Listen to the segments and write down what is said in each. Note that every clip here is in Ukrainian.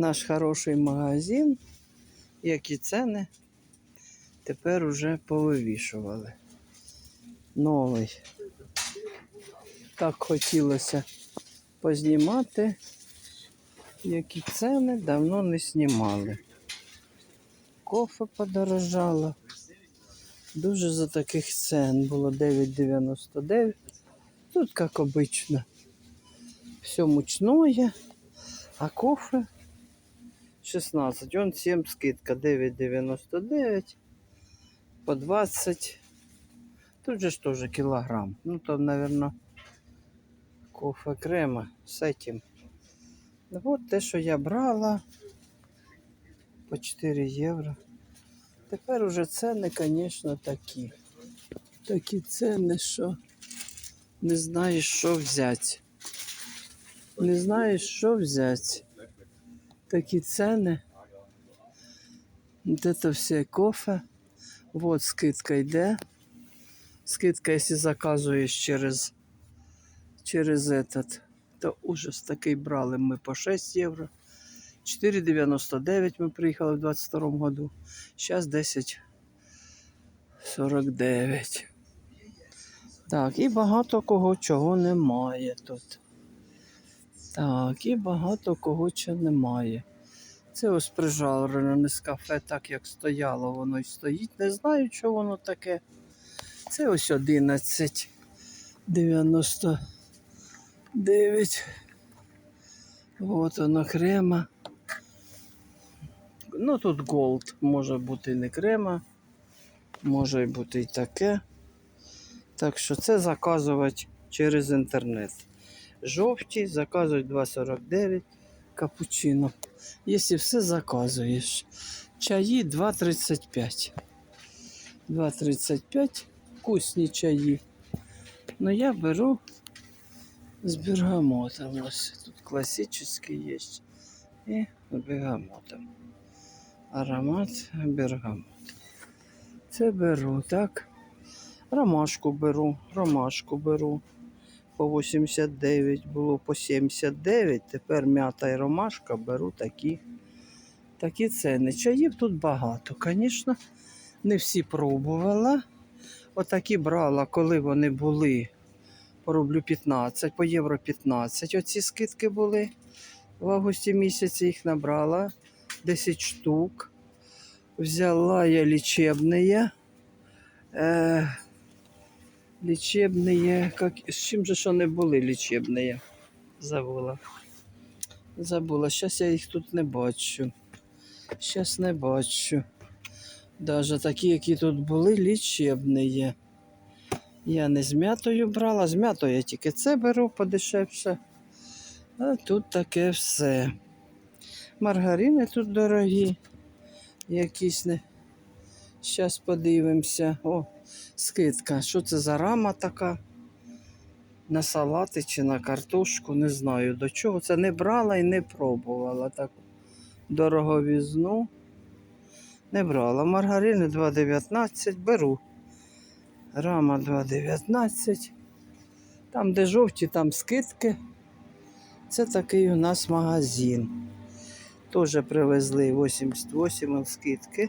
наш хороший магазин, які ціни тепер уже повивішували. Новий. Так хотілося познімати, які ціни давно не знімали. Кофе подорожало. Дуже за таких цен було 9,99. Тут, як обично, все мучное, а кофе 16. Он 7 скидка 9,99 по 20. Тут же тоже килограмм. Ну, то, наверное, кофе крема з этим. Ну, от те, що я брала по 4 євро. Тепер уже ціни, звісно, такі. Такі ціни, що не знаєш, що взяти. Не знаєш, що взяти. Такі ціни. Вот это все кофе. Вот скидка йде. Скидка, якщо заказуєш через, через этот, то ужас такий брали ми по 6 євро. 4,99 ми приїхали в 22 году. Зараз 10,49. Так, і багато кого чого немає тут. Так, і багато кого чого немає. Це ось прижарене з кафе, так як стояло, воно й стоїть. Не знаю, що воно таке. Це ось 11,99. От воно крема. Ну тут голд, може бути не крема, може бути і таке. Так що це заказувати через інтернет. Жовті заказують 2,49 капучино. Якщо все заказуєш. Чаї 2,35. 2,35 вкусні чаї. Ну я беру з бергамотом. Ось тут класичний є. І з бергамотом. Аромат бергамот. Це беру, так. Ромашку беру, ромашку беру. По 89 було по 79, тепер м'ята і ромашка беру такі, такі ціни. Чаїв тут багато, звісно, не всі пробувала. Отакі брала, коли вони були по рублю 15, по євро 15. Оці скидки були. В августі місяці їх набрала 10 штук. Взяла я лічебні. Е, лічебні, как, з чим же що не були лічебні? Забула. Забула. Зараз я їх тут не бачу. Зараз не бачу. Даже такі, які тут були, лічебні. Я не з м'ятою брала, з м'ятою я тільки це беру подешевше. А тут таке все. Маргарини тут дорогі. Якісь не. Зараз подивимося. О, скидка. Що це за рама така? На салати чи на картошку, не знаю до чого. Це не брала і не пробувала таку дороговізну. Не брала. Маргарини 2,19 беру. Рама 2,19. Там, де жовті, там скидки. Це такий у нас магазин. Теж привезли 88 скидки.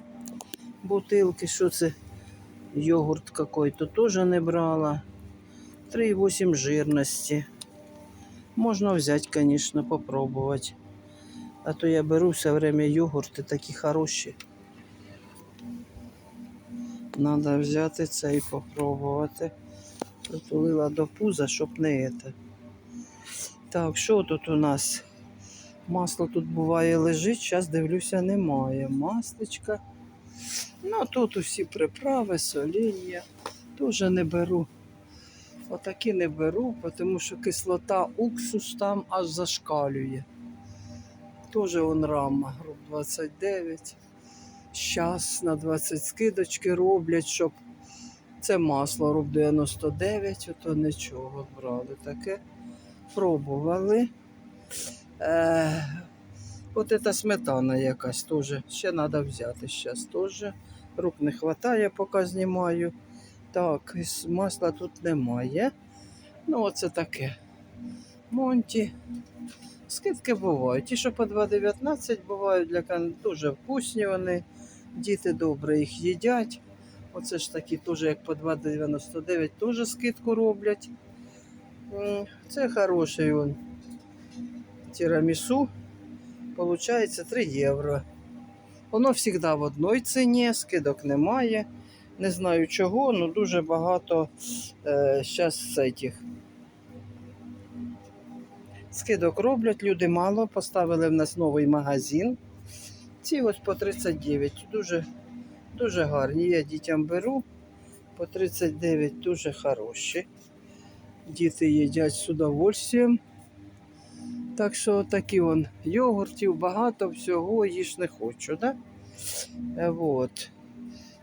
Бутилки, що це? Йогурт какой-то теж не брала. 3,8 жирності. Можна взяти, звісно, попробувати. А то я беру все время йогурти такі хороші. Надо взяти це і попробувати. Притулила до пуза, щоб не це. Так, що тут у нас? Масло тут буває лежить, зараз дивлюся, немає. Масличка. Ну, тут усі приправи, соління. Теж не беру. Отакі не беру, тому що кислота уксус там аж зашкалює. Теж он рама, груб 29. Щас на 20 скидочки роблять, щоб це масло руб 99, ото нічого брали таке. Пробували. Е, от ця сметана якась теж. Ще треба взяти зараз теж. Рук не вистачає, поки знімаю. Так, масла тут немає. Ну, оце таке. Монті. Скидки бувають. Ті, що по 2,19 бувають для кан... дуже вкусні вони. Діти добре їх їдять. Оце ж такі теж, як по 2,99, теж скидку роблять. Це хороший он. Тірамісу. Получається 3 євро. Воно завжди в одній ціні, скидок немає. Не знаю чого, але дуже багато е, зараз цих. Скидок роблять, люди мало. Поставили в нас новий магазин. Ці ось по 39. Дуже, дуже гарні. Я дітям беру. По 39 дуже хороші. Діти їдять з удовольствием. Так що такі вон йогуртів, багато всього, їж не хочу, да? Е, Вот.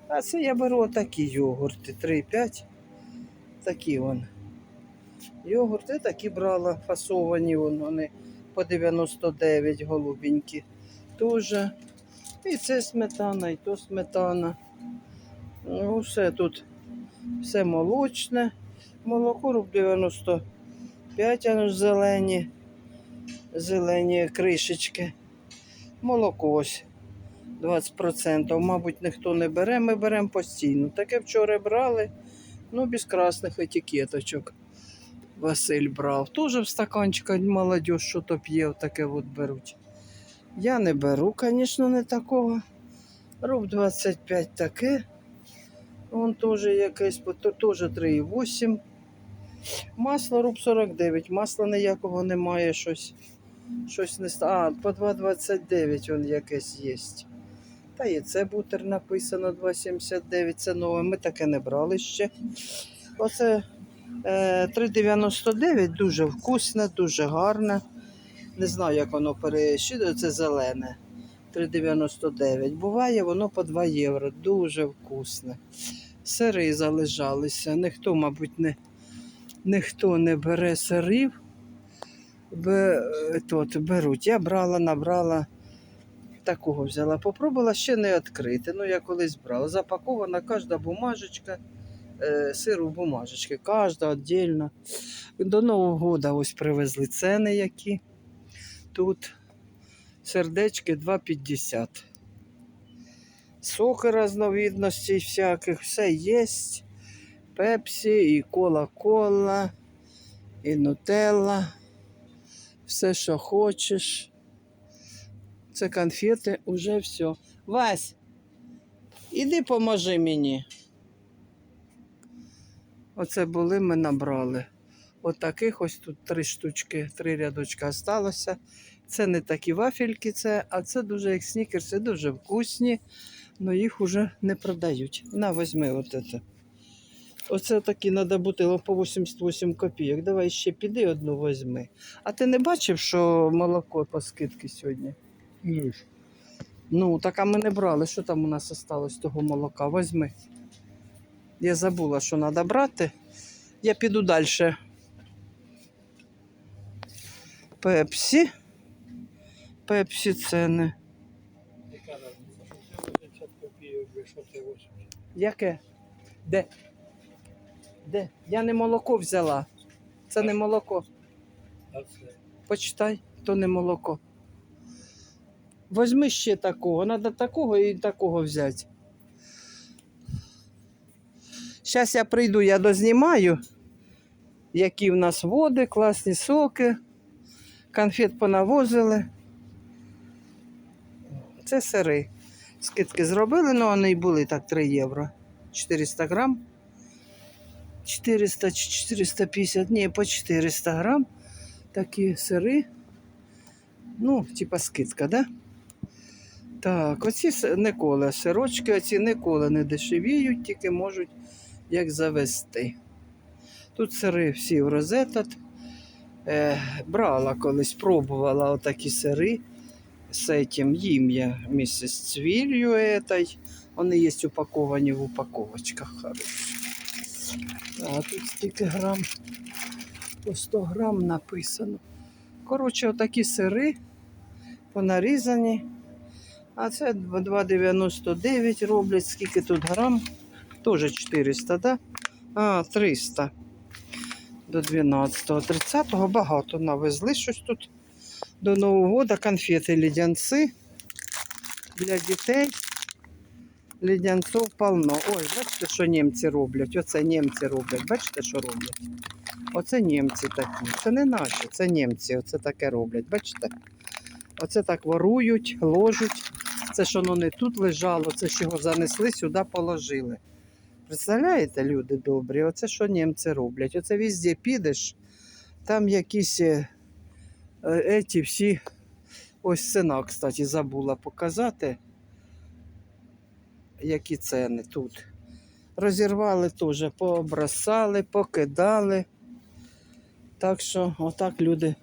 А це я беру такі йогурти, 3,5. Такі вон. Йогурти такі брала, фасовані вон, вони по 99 голубенькі. Тоже. І це сметана, і то сметана. Ну, все тут все молочне. Молоко руб 95, а ну зелені, зелені кришечки. Молоко ось 20%. Мабуть, ніхто не бере, ми беремо постійно. Таке вчора брали, ну без красних етикеточок. Василь брав. Тоже в стаканчика молодь, що то п'є, таке от беруть. Я не беру, звісно, не такого. Руб 25 таке. Вон теж якесь, теж 3,8. Масло руб 49. Масла ніякого немає, щось. Щось не. А, по 2,29 он якесь є. Та і це бутер написано 2,79. Це нове. Ми таке не брали ще. Оце е, 3,99 дуже вкусне, дуже гарне. Не знаю, як воно пересчитує, це зелене. 3,99. Буває воно по 2 євро. Дуже вкусне. Сири залежалися. Ніхто, мабуть, не, ніхто не бере сирів. Бе, беруть. Я брала, набрала. Такого взяла. Попробувала ще не відкрити. Ну, я колись брала. Запакована кожна бумажечка. Е, сиру в бумажечки. Кожна віддільно. До Нового року ось привезли ціни які. Тут сердечки 2,50. Соки разновидностей всяких, все є. Пепсі, і кола-кола, і нутелла. Все, що хочеш. Це конфети, уже все. Вась, іди поможи мені. Оце були, ми набрали. От таких ось тут три штучки, три рядочка осталося. Це не такі вафельки, це, а це дуже як снікерси, дуже вкусні, але їх вже не продають. На, візьми от це. Оце такі треба бути по 88 копійок. Давай ще піди одну візьми. А ти не бачив, що молоко по скидки сьогодні? Ну, Ну, так а ми не брали. Що там у нас осталось того молока? Возьми. Я забула, що треба брати. Я піду далі. Пепсі. Пепсі ціни. яка разниця? Що це 80 копійок, ви що це 80? Яке? Де? Де? Я не молоко взяла. Це не молоко. Почитай, то не молоко. Возьми ще такого. Треба такого і такого взяти. Зараз я прийду, я дознімаю, які в нас води, класні соки. Конфет понавозили. Це сири. Скидки зробили, але вони й були так 3 євро. 400 грам. 400 чи 450, ні, по 400 грам. Такі сири. Ну, типа скидка, да? Так, оці ніколи сирочки, оці ніколи не дешевіють, тільки можуть як завести. Тут сири всі в розетат. Е, брала колись, пробувала отакі сири з этим їм я місце з цвіллю. Вони є упаковані в упаковочках хороші. А тут стільки грам, по 100 грам написано. Коротше, отакі сири понарізані. А це 2,99 роблять. Скільки тут грам? Теж 400, да? А, 300 до 12-го. 30-го багато навезли щось тут. До Нового года конфети ледянці для дітей. Ледянців полно. Ой, бачите, що німці роблять? Оце німці роблять. Бачите, що роблять? Оце німці такі. Це не наші, це німці. Оце таке роблять. Бачите? Оце так ворують, ложуть. Це ж воно не тут лежало, це ж його занесли, сюди положили. Представляєте, люди добрі, оце що німці роблять. Оце везде підеш, там якісь е, е, еті всі. Ось ціна, кстати, забула показати, які ціни тут. Розірвали теж, пообросали, покидали. Так що, отак люди,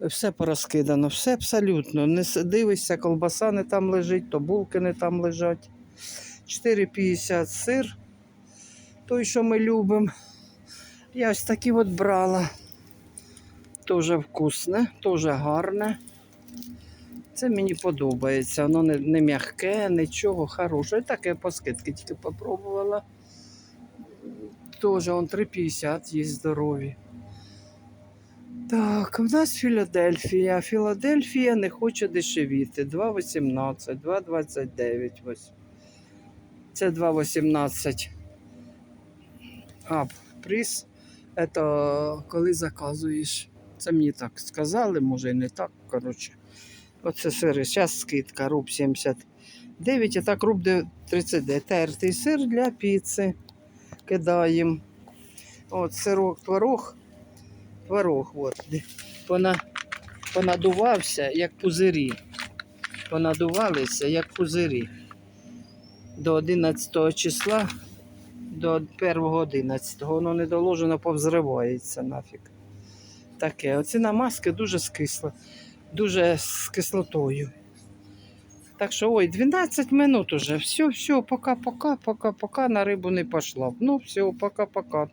все порозкидано, все абсолютно. Не дивишся, колбаса не там лежить, то булки не там лежать. 4,50 сир, той, що ми любимо. Я ось такі от брала. Дуже вкусне, дуже гарне. Це мені подобається. Воно не, не м'яке, нічого хороше. І таке по скидки тільки попробувала. Тоже он 3,50 є здорові. Так, у нас Філадельфія. Філадельфія не хоче дешевіти. 2,18, 2,29. Ось. Це 2,18. А, приз. Це коли заказуєш. Це мені так сказали, може і не так. Коротше. Оце сири. Зараз скидка, руб 79, а так руб 39. Тертий сир для піци. Кидаємо. От сирок, творог. Творог, от. де Пона, понадувався, як пузирі. Понадувалися, як пузирі. До 11 числа, до 1.11. Воно не доложено, повзривається нафіг. Таке. Оці намазки дуже скисла, дуже з кислотою. Так що, ой, 12 минут уже. Все, все, пока-пока, пока-пока, на рибу не пішла. Ну, все, пока-пока.